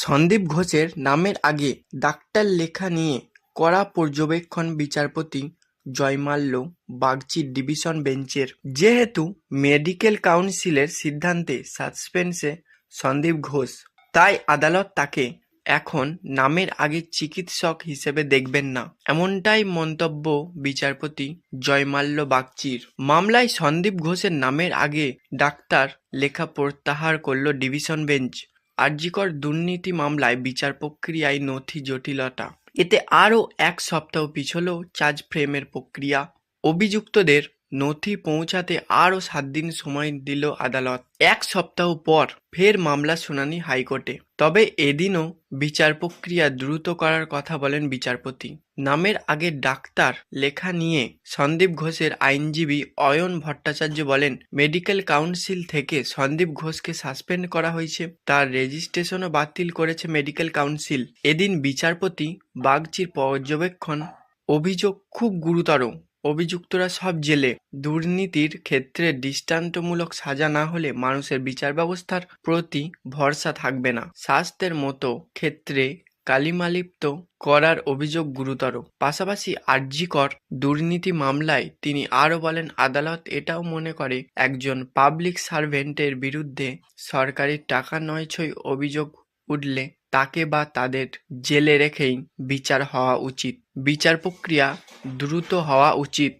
সন্দীপ ঘোষের নামের আগে ডাক্তার লেখা নিয়ে কড়া পর্যবেক্ষণ বিচারপতি জয়মাল্য বাগচির ডিভিশন বেঞ্চের। যেহেতু মেডিকেল কাউন্সিলের সিদ্ধান্তে সাসপেন্সে সন্দীপ ঘোষ, তাই আদালত তাকে এখন নামের আগে চিকিৎসক হিসেবে দেখবেন না। এমনটাই মন্তব্য বিচারপতি জয়মাল্য বাগচির। মামলায় সন্দীপ ঘোষের নামের আগে ডাক্তার লেখা প্রত্যাহার করল ডিভিশন বেঞ্চ। আরজিকর দুর্নীতি মামলায় বিচার প্রক্রিয়ায় নথি জটিলতা। এতে আরও এক সপ্তাহ পিছল চার্জ ফ্রেমের প্রক্রিয়া। অভিযুক্তদের নথি পৌঁছাতে আরও সাত দিন সময় দিল আদালত। এক সপ্তাহ পর ফের মামলা শুনানি হাইকোর্টে। তবে এদিনও বিচার প্রক্রিয়া দ্রুত করার কথা বলেন বিচারপতি। নামের আগে ডাক্তার লেখা নিয়ে সন্দীপ ঘোষের আইনজীবী অয়ন ভট্টাচার্য বলেন, মেডিকেল কাউন্সিল থেকে সন্দীপ ঘোষকে সাসপেন্ড করা হয়েছে। তার রেজিস্ট্রেশনও বাতিল করেছে মেডিকেল কাউন্সিল। এদিন বিচারপতি বাগচির পর্যবেক্ষণ অভিযোগ খুব গুরুতর। অভিযুক্তরা সব জেলে দুর্নীতির ক্ষেত্রে দৃষ্টান্তমূলক সাজা না হলে মানুষের বিচার ব্যবস্থার প্রতি ভরসা থাকবে না। স্বাস্থ্যের মতো ক্ষেত্রে কালিমালিপ্ত করার অভিযোগ গুরুতর। পাশাপাশি আরজিকর দুর্নীতি মামলায় তিনি আরও বলেন, আদালত এটাও মনে করে, একজন পাবলিক সার্ভেন্টের বিরুদ্ধে সরকারি টাকা নয়ছই অভিযোগ উঠলে তাকে বা তাদের জেলে রেখেই বিচার হওয়া উচিত। বিচার প্রক্রিয়া দ্রুত হওয়া উচিত।